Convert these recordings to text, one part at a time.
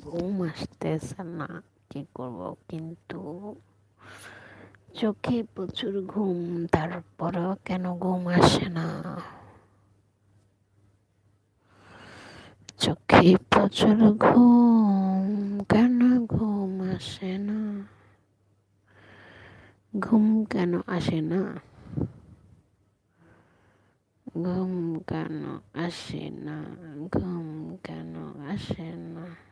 ঘুম আসতেছে না, কি করব? কিন্তু চোখে প্রচুর ঘুম, তারপরেও কেন ঘুম আসে না? চোখে প্রচুর ঘুম, কেন ঘুম আসে না? ঘুম কেন আসে না? ঘুম কেন আসে না? ঘুম কেন আসে না?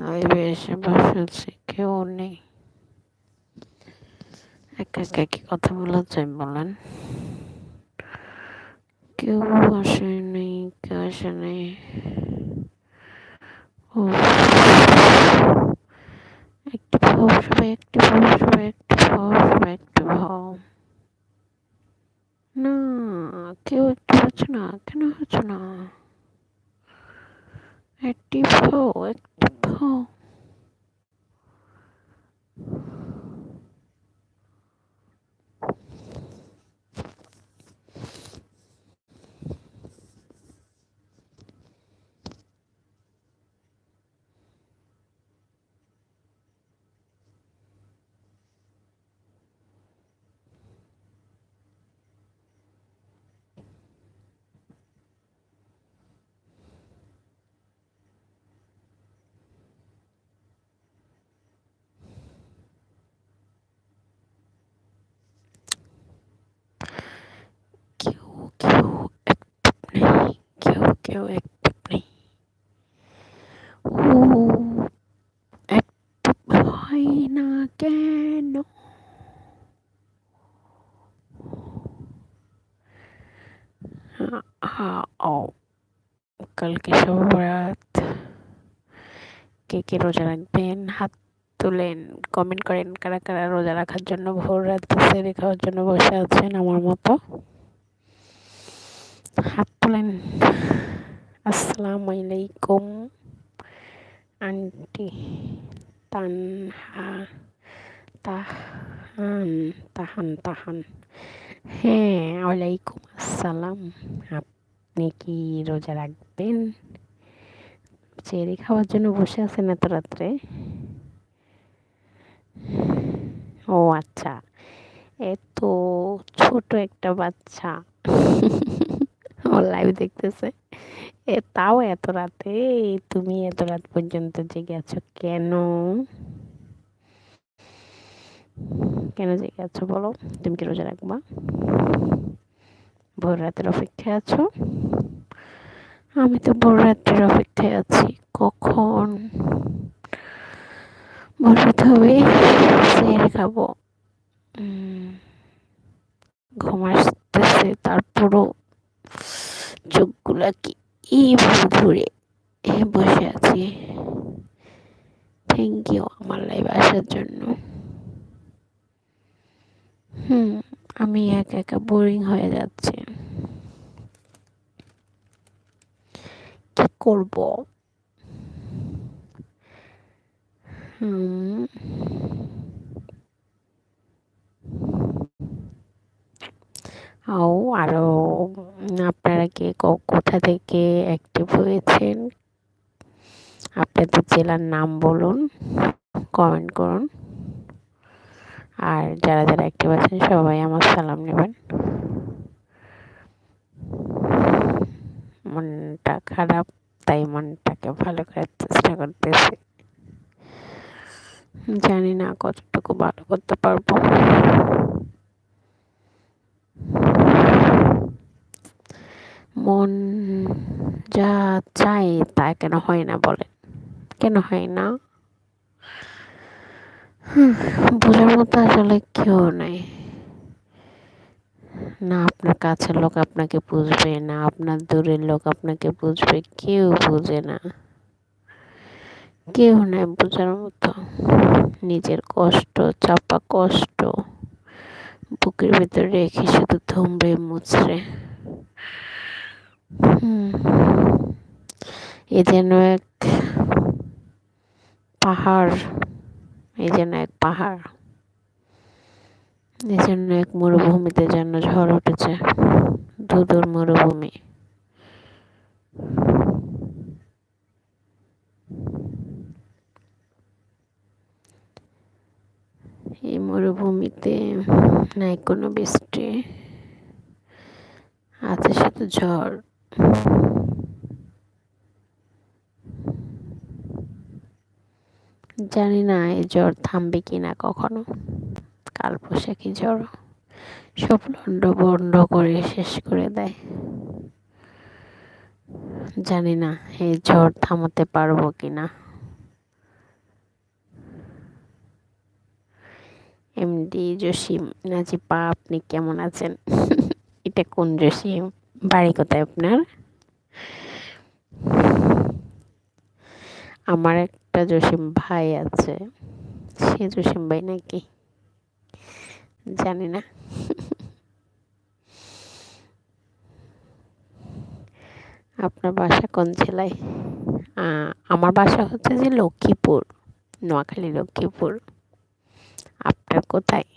লাইভে এসে বসেছি, কেউ নেই। একা একা কি কথা বলা যায় বলেন? কেউ আসে নেই, কেউ আসে নেই। ও একটু ভাও সবাই, একটু ভাও সবাই, একটু ভাও সবাই, একটু ভাও না কেউ একটু হচ্ছে না কেন হচ্ছে না একটি ভাও একটি ভাও কেউ কেউ অ্যাক্টিভ নেই কেউ অ্যাক্টিভ নেই ও অ্যাক্টিভ হয় না কেন ও কালকে সবরাত কে কে রোজা রাখবেন? হাত তুলেন কমেন্ট করেন কারা কারা রোজা রাখার জন্য, ভোর রাতে সেরে খাওয়ার জন্য বসে আছেন আমার মতো? হাত তুলেন। আসসালামু আলাইকুম আন্টি তানহা, তাহান তাহান তাহান। হ্যাঁ ওয়ালাইকুম আসসালাম। আপনি কি রোজা রাখবেন? চেরি খাওয়ার জন্য বসে আছেন এত রাত্রে? ও আচ্ছা এত ছোট একটা বাচ্চা। আমার লাইভ দেখতেছে। এ তাও এত রাতে? তুমি এত রাত পর্যন্ত জেগে আছো কেন? কেন জেগে আছো বলো? তুমি কি রোজা রাখবা? ভোর রাতের অপেক্ষায় আছো? আমি তো ভোর রাতের অপেক্ষায় আছি, কখন? ভোর রাতে হবে সেরে খাব। ঘুম আসতেছে, তারপরও চোখগুলা কি এইভাবে ধরে বসে আছি। থ্যাংক ইউ আমার লাইভ আসার জন্য। হুম, আমি একা একা বোরিং হয়ে যাচ্ছে। কি করব? হুম। আরও আপনারা কে কোথা থেকে অ্যাক্টিভ হয়েছেন? আপনাদের জেলার নাম বলুন কমেন্ট করুন। আর যারা যারা অ্যাক্টিভ আছেন, সবাই আমার সালাম নেবেন। মনটা খারাপ, তাই মনটাকে ভালো করার চেষ্টা করতেছি। জানি না কতটুকু ভালো করতে পারব। মন যা চাই তা কেন হয় না বলেন কেন হয় না? বোঝার মতো আসলে কেউ নাই। না আপনার কাছের লোক আপনাকে বুঝবে, না আপনার দূরের লোক আপনাকে বুঝবে, কেউ বুঝে না। কেউ নাই বোঝার মতো। নিজের কষ্ট, চাপা কষ্ট, বুকের ভিতরে রেখে শুধু থমবে মুচড়ে এ যেন এক পাহাড়, এ যেন এক পাহাড়। এ যেন এক মরুভূমিতে যেন ঝড় উঠেছে ধুধুর মরুভূমি। এই মরুভূমিতে নাই কোনো বৃষ্টি, আছে শুধু ঝড়। জানি না এই জ্বর থামবে কি না কখনো। কাল পোশাকি জ্বর? সব লন্ড বন্ড করে শেষ করে দেয়। জানি না এই ঝড় থামাতে পারব কি না এমডি জসিম নাজি পা, আপনি কেমন আছেন? এটা কোন জসিম? বাড়ি কোথায় আপনার? আমার একটা জসিম ভাই আছে। সে জসিম ভাই নাকি? জানি না। আপনার বাসা কোন জেলায়? আমার বাসা হচ্ছে যে লক্ষ্মীপুর, নোয়াখালী লক্ষ্মীপুর। আপনার কোথায়?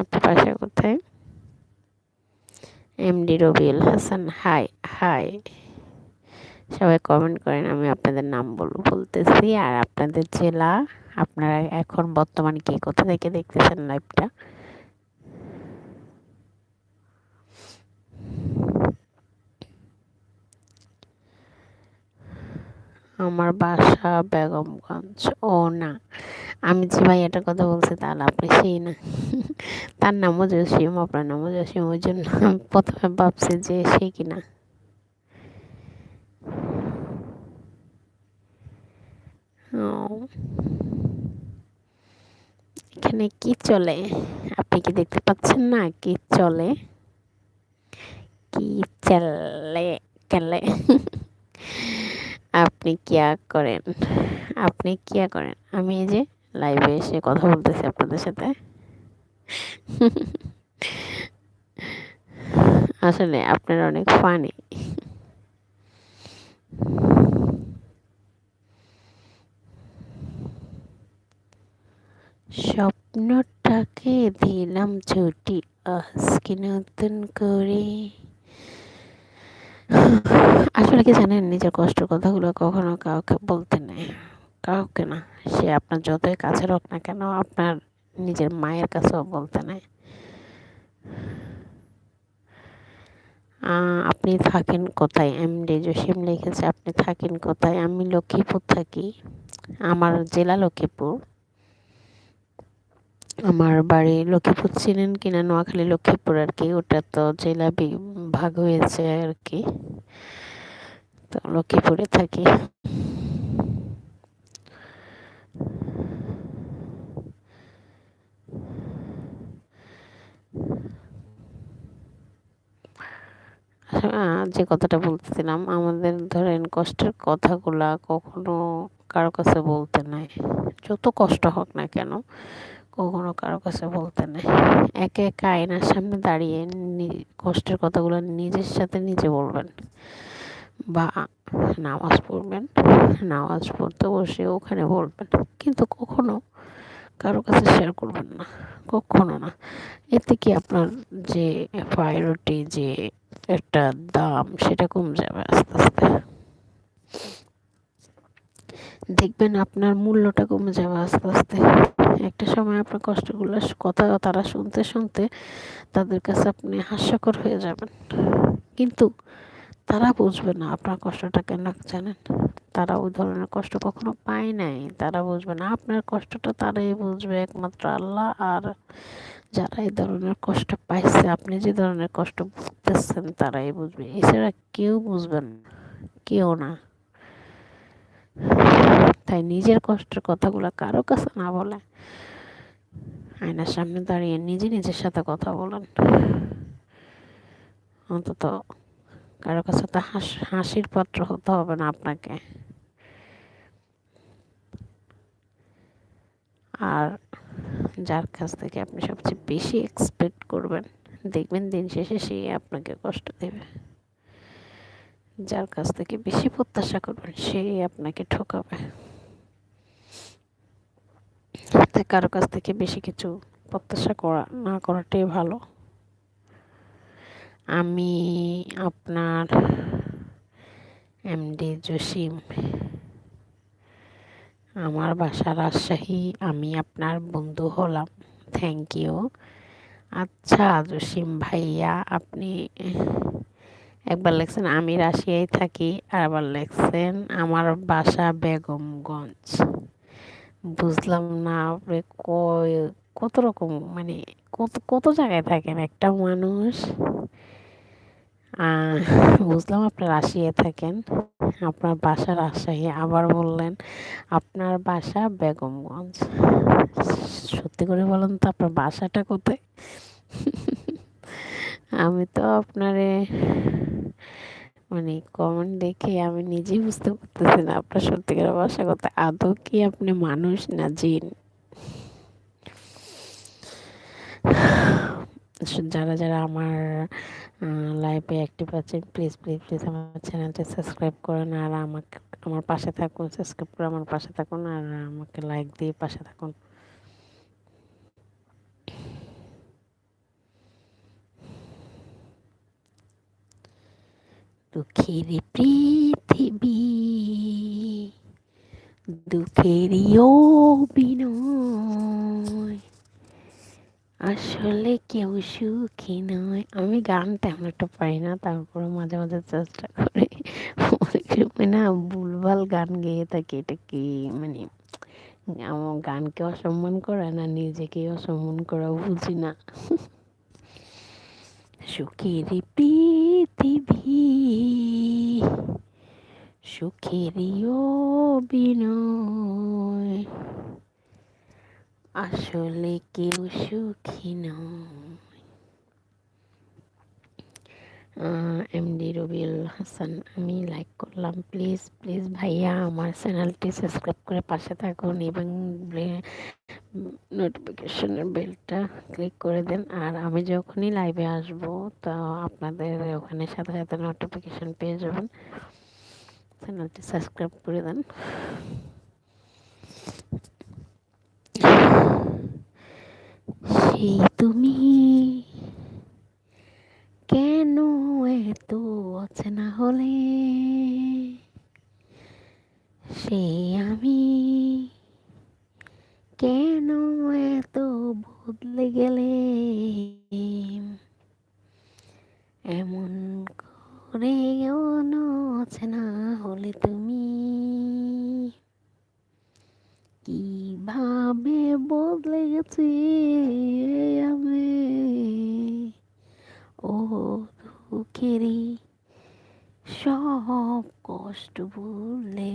আপনার বাসা কোথায়? MD Rabiul Hasan hi hi সবাই কমেন্ট করেন, আমি আপনাদের নাম বল, বলতেছি। আর আপনাদের জেলা, আপনারা এখন বর্তমানে কি, কোথা থেকে দেখতেছেন লাইভটা আমার বাসা, বেগমগঞ্জ। ও না, আমি যে ভাই এটা কথা বলছি তাহলে আপনি সেই না। তার নামও জসিম, আপনার নামও জসিম, ওই জন্য প্রথমে ভাবছি যে সে কিনা। এখানে কি চলে? আপনি কি দেখতে পাচ্ছেন না? কি চলে? কি চলে? কেলে? আপনি কিয়া করেন? আপনি কিয়া করেন? আমি এই যে লাইভে এসে কথা বলতেছি আপনাদের সাথে। আসলে আপনার অনেক ফানি স্বপ্নটাকে দিলাম ছুটি, আজকে নতুন করে। আসলে কি জানেন, নিজের কষ্টের কথাগুলো কখনো কাউকে বলতে নেই। কাউকে না, সে আপনার যতই কাছে হোক না কেন আপনার নিজের মায়ের কাছেও বলতে নেই। আপনি থাকেন কোথায়? এম এমডি জসিম লিখেছে, আপনি থাকেন কোথায়? আমি লক্ষ্মীপুর থাকি। আমার জেলা লক্ষ্মীপুর। আমার বাড়ি লক্ষ্মীপুর ছিলেন কিনা নোয়াখালী, লক্ষ্মীপুর আর কি, ওটা তো জেলা ভাগ হয়েছে আর কি। তো লক্ষ্মীপুরে থাকি। যে কথাটা বলতেছিলাম, আমাদের ধরেন কষ্টের কথাগুলা কখনো কারও কাছে বলতে নাই। যত কষ্ট হোক না কেন কখনো কারও কাছে বলতে নেই। একে একা আয়নার সামনে দাঁড়িয়ে কষ্টের কথাগুলো নিজের সাথে নিজে বলবেন বা নামাজ পড়বেন। নামাজ পড়তে বসে ওখানে বলবেন। কিন্তু কখনো কারও কাছে শেয়ার করবেন না। কখনো না। এতে কি আপনার যে প্রায়োরিটি যে একটা দাম সেটা কমে যাবে আস্তে আস্তে? দেখবেন আপনার মূল্যটা কমে যাবে আস্তে আস্তে। একটা সময় আপনার কষ্টগুলো কথা তারা শুনতে শুনতে তাদের কাছে আপনি হাস্যকর হয়ে যাবেন। কিন্তু তারা বুঝবে না আপনার কষ্টটা কেন জানেন? তারা ওই ধরনের কষ্ট কখনো পায় নাই। তারা বুঝবে না আপনার কষ্টটা তারাই বুঝবে একমাত্র আল্লাহ। আর যারা এই ধরনের কষ্ট পাইছে, আপনি যে ধরনের কষ্ট বুঝতেছেন তারাই বুঝবে। এছাড়া কেউ বুঝবেন কেউ না। তাই নিজের কষ্টের কথাগুলো কারও কাছে না বলে। আয়নার সামনে দাঁড়িয়ে নিজে নিজের সাথে কথা বলেন। অন্তত কারও কাছে তো হাস, হাসির পাত্র হতে হবে না আপনাকে। আর যার কাছ থেকে আপনি সবচেয়ে বেশি এক্সপেক্ট করবেন, দেখবেন দিন শেষে সে আপনাকে কষ্ট দেবে। যার কাছ থেকে বেশি প্রত্যাশা করবেন, সে আপনাকে ঠকাবে। কারও কাছ থেকে বেশি কিছু প্রত্যাশা করা, না করাটাই ভালো। আমি আপনার এমডি জসিম। আমার বাসা রাজশাহী, আমি আপনার বন্ধু হলাম। থ্যাংক ইউ আচ্ছা জসিম ভাইয়া, আপনি একবার লেখছেন, আমি রাশিয়ায় থাকি আর আবার লেখছেন, আমার বাসা বেগমগঞ্জ। বুঝলাম না, আপনি কত রকম মানে কত কত জায়গায় থাকেন? একটা মানুষ? বুঝলাম আপনার রাশিয়ায় থাকেন। আপনার বাসা রাজশাহী, আবার বললেন আপনার বাসা বেগমগঞ্জ। সত্যি করে বলেন তো আপনার বাসাটা কোথায়? আমি তো আপনারে মানে কমেন্ট দেখে আমি নিজেই বুঝতে পারতেছি না আপনার সত্যিকার বাসা কোথায় আদৌ কি আপনি মানুষ না জিন? যারা যারা আমার লাইফে অ্যাক্টিভ আছেন প্লিজ প্লিজ প্লিজ আমার চ্যানেলটা সাবস্ক্রাইব করেন আর আমাকে, আমার পাশে থাকুন সাবস্ক্রাইব করে আমার পাশে থাকুন আর আমাকে লাইক দিয়ে পাশে থাকুন। দুঃখের পৃথিবী অভিনয়। আসলে কেউ সুখী নয়। আমি গান তেমন একটা পাই না তারপরে মাঝে মাঝে চেষ্টা করি। না, ভুলভাল গান গেয়ে থাকি, এটা কি মানে আমার গানকে অসম্মান করা না নিজেকে অসম্মান করা বুঝি না? সুখের পৃথিবী সুখের অভিনয়। আসলে কেউ সুখী নয়। এমডি রবিউল হাসান, আমি লাইক করলাম। প্লিজ প্লিজ ভাইয়া, আমার চ্যানেলটি সাবস্ক্রাইব করে পাশে থাকুন এবং নোটিফিকেশনের বেলটা ক্লিক করে দেন। আর আমি যখনই লাইভে আসব, তো আপনাদের ওখানে সাথে সাথে নোটিফিকেশন পেয়ে যাবেন। চ্যানেলটি সাবস্ক্রাইব করে দেন। সেই তুমি কেন এত অচেনা হলে? সেই আমি কেন এত বদলে গেলে এমন করে অচেনা হলে তুমি? কীভাবে বদলে গেছি আমি? ও দুঃখেরই সব কষ্ট বললে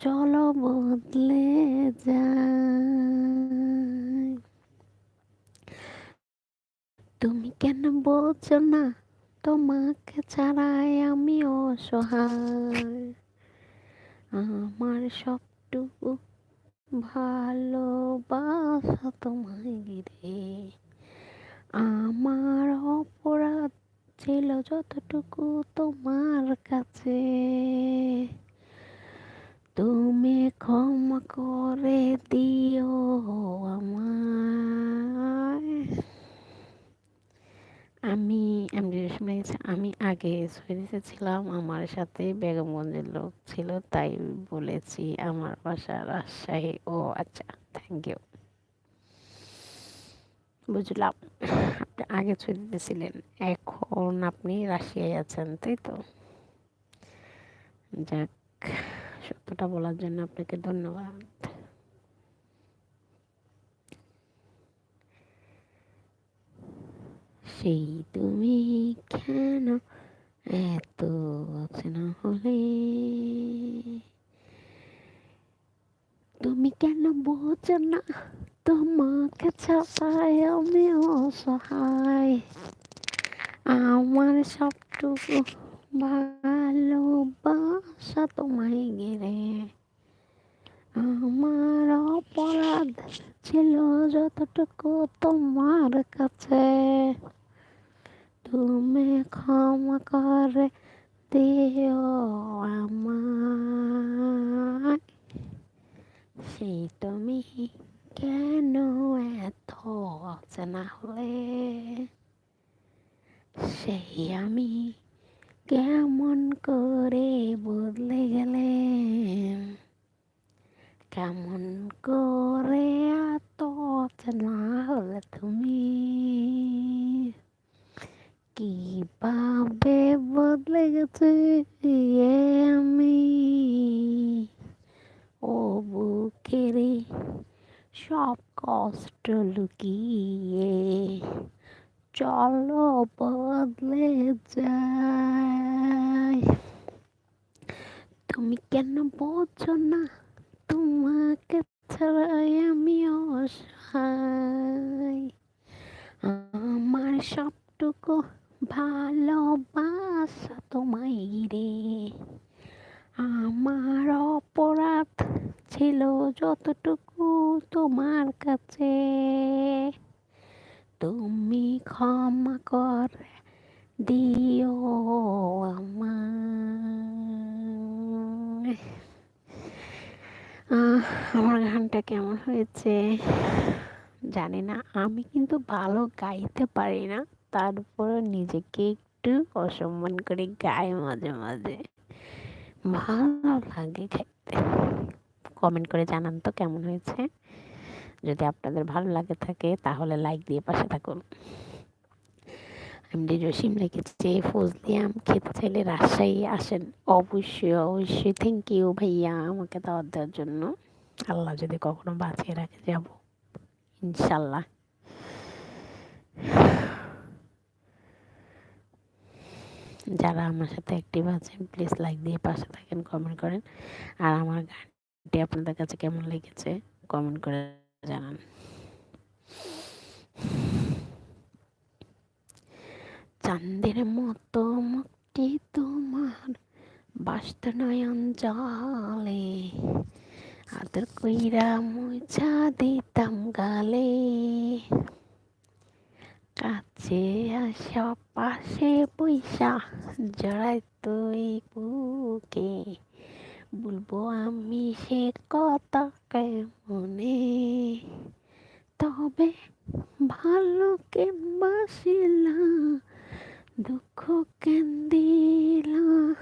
চলো বদলে যায় তুমি কেন বলছো না? তোমাকে ছাড়াই আমি অসহায়। আমার সব একটু ভালোবাসা তোমায় ঘিরে আমার অপরাধ ছিল যতটুকু তোমার কাছে। তুমি ক্ষমা করে দিও আমায়। আমি এমডি রেশমা আমি আগে সুইডিশে ছিলাম, আমার সাথে বেগমগঞ্জের লোক ছিল, তাই বলেছি আমার বাসা রাজশাহী। ও আচ্ছা থ্যাংক ইউ বুঝলাম। আপনি আগে সুইডিশে ছিলেন, এখন আপনি রাশিয়ায় আছেন, তাই তো? যাক, সত্যটা বলার জন্য আপনাকে ধন্যবাদ। সেই তুমি কেন এত অচেনা হলে? তুমি কেন বোঝো না? তোমাকে ছাড়াই আমি অসহায়। আমার সবটুকু ভালোবাসা তোমায় ঘিরে। আমার অপরাধ ছিল যতটুকু তোমার কাছে। তুমি ক্ষমা করে দিও আমায়। সেই তুমি কেন এত অচেনা হলে সেই আমি কেমন করে বদলে গেলে কেমন করে এত অচেনা হলে তুমি? কীভাবে বদলে গেছে আমি? ও বুকেরে সব কষ্ট লুকিয়ে চলো বদলে যায় তুমি কেন বোঝো না? তোমাকে ছাড়াই আমি অসহায়। আমার সবটুকু ভালোবাসা তোমায় রে। আমার অপরাধ ছিল যতটুকু তোমার কাছে। তুমি ক্ষমা কর, দিও আমায়। আমার গানটা কেমন হয়েছে জানি না আমি কিন্তু ভালো গাইতে পারি না তারপর নিজেকে একটু অসম্মান করে গাই মাঝে মাঝে। ভালো লাগে খাইতে কমেন্ট করে জানান তো কেমন হয়েছে। যদি আপনাদের ভালো লাগে থাকে, তাহলে লাইক দিয়ে পাশে থাকুন। এমডি জসিম লিখেছে আম খেতে চাইলে রাজশাহী আসেন। অবশ্যই অবশ্যই। থ্যাংক ইউ ভাইয়া আমাকে দাওয়াত দেওয়ার জন্য। আল্লাহ যদি কখনো বাঁচিয়ে রাখে, যাব। ইনশাল্লাহ। যারা আমার সাথে অ্যাক্টিভ আছেন প্লিজ লাইক দিয়ে পাশে থাকেন কমেন্ট করেন। আর আমার গানটি আপনাদের কাছে কেমন লেগেছে কমেন্ট করে জানান। চান্দের মতো মুক্তি তোমার বাস্ত নয়ন জলে আদর কইরা মুছা দিতাম গালে। কাছে আসা, পাশে পয়সা জড়াই তুই বুকে। বলব আমি সে কথা কেমনে? তবে ভালো কেমবাসিলা দুঃখ কেন দিলা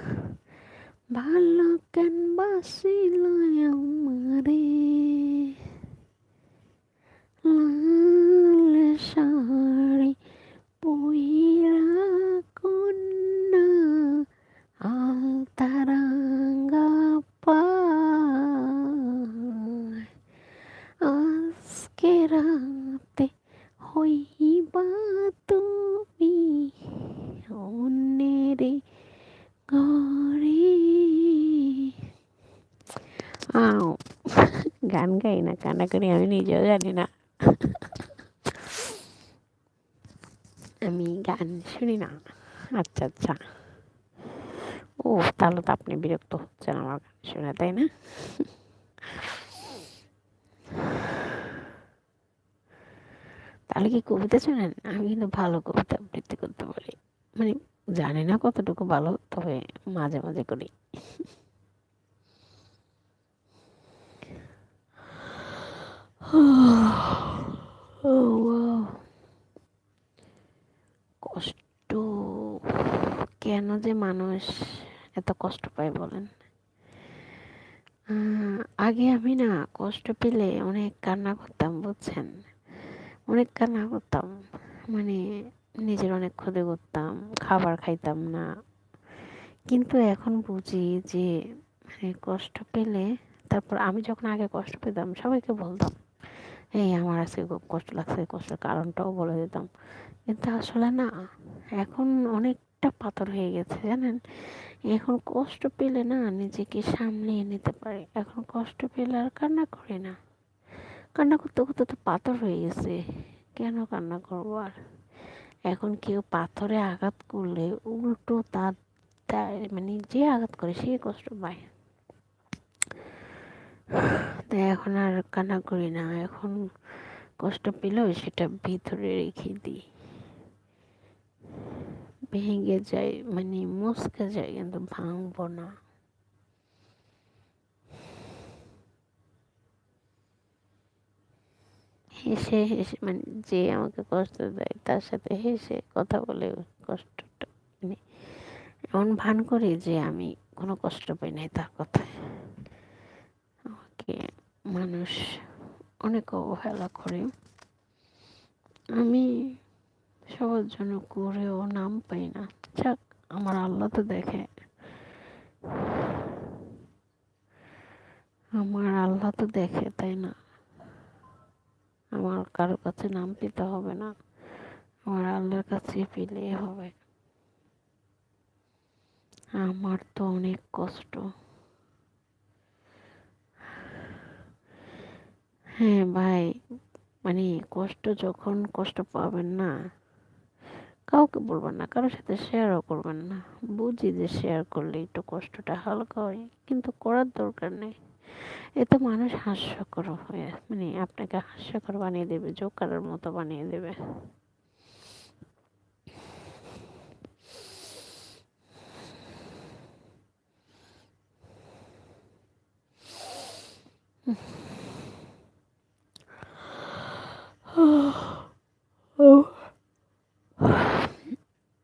ভালো কেন বাসিল আমারে। লাল শাড়ি পইরা কন্যা আলতারাঙ্গা পায় আজকে রাতে হইবা তুমি অন্যের ঘরে আও গান গাই না কান্না করি আমি নিজেও জানি না আমি গান শুনি না আচ্ছা আচ্ছা ও তাহলে তো আপনি বিরক্ত হচ্ছেন আমার গান শুনে তাই না তাহলে কি কবিতা শোনেন আমি কিন্তু ভালো কবিতা আবৃত্তি করতে পারি মানে জানি না কতটুকু ভালো তবে মাঝে মাঝে করি কষ্ট। কেন যে মানুষ এত কষ্ট পায় বলেন? আগে আমি না কষ্ট পেলে অনেক কান্না করতাম, বুঝছেন? অনেক কান্না করতাম। মানে নিজের অনেক ক্ষতি করতাম, খাবার খাইতাম না। কিন্তু এখন বুঝি যে মানে কষ্ট পেলে, তারপর আমি যখন আগে কষ্ট পেতাম, সবাইকে বলতাম। এই আমার আজকে খুব কষ্ট লাগছে কষ্টের কারণটাও বলে দিতাম। কিন্তু আসলে না, এখন অনেকটা পাথর হয়ে গেছে, জানেন? এখন কষ্ট পেলে না নিজেকে সামলিয়ে নিতে পারে। এখন কষ্ট পেলে আর কান্না করি না। কান্না করতে করতে তো পাথর হয়ে গেছে। কেন কান্না করব আর? এখন কেউ পাথরে আঘাত করলে উল্টো তার তার মানে যে আঘাত করে সে কষ্ট পায়। তাই এখন আর কান্না করি না। এখন কষ্ট পেলেও সেটা ভিতরে রেখে দিই। ভেঙে যায় মানে মুসকে যায়, কিন্তু ভাঙবো না। হেসে হেসে মানে যে আমাকে কষ্ট দেয়, তার সাথে হেসে কথা বলে কষ্টটা মানে এমন ভান করি যে আমি কোনো কষ্ট পাই নাই তার কথায়। মানুষ অনেক অবহেলা করে। আমি সবার জন্য করেও নাম পাই না। যাক, আমার আল্লাহ তো দেখে। আমার আল্লাহ তো দেখে, তাই না? আমার কারও কাছে নাম পেতে হবে না। আমার আল্লাহর কাছে পেলেই হবে। আমার তো অনেক কষ্ট। হ্যাঁ ভাই মানে কষ্ট যখন কষ্ট পাবেন না, কাউকে বলবেন না, কারোর সাথে শেয়ারও করবেন না। বুঝি যে শেয়ার করলে একটু কষ্টটা হালকা হয়, কিন্তু করার দরকার নেই। এতে মানুষ হাস্যকর হয়ে মানে আপনাকে হাস্যকর বানিয়ে দেবে, জোকারের মতো বানিয়ে দেবে।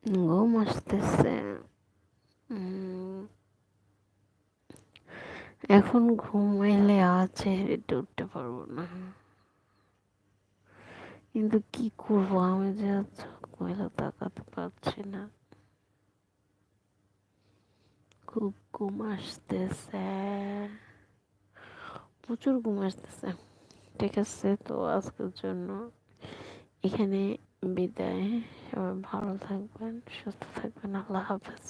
ঘুম আসতেছে এখন ঘুমাইলে আছে হেঁটে উঠতে পারব না। কিন্তু কি করব? আমি যে মেলে তাকাতে পারছি না। খুব ঘুম আসতেছে। প্রচুর ঘুম আসতেছে। ঠিক আছে তো আজকের জন্য এখানে বিদায়। সবাই ভালো থাকবেন সুস্থ থাকবেন। আল্লাহ হাফেজ।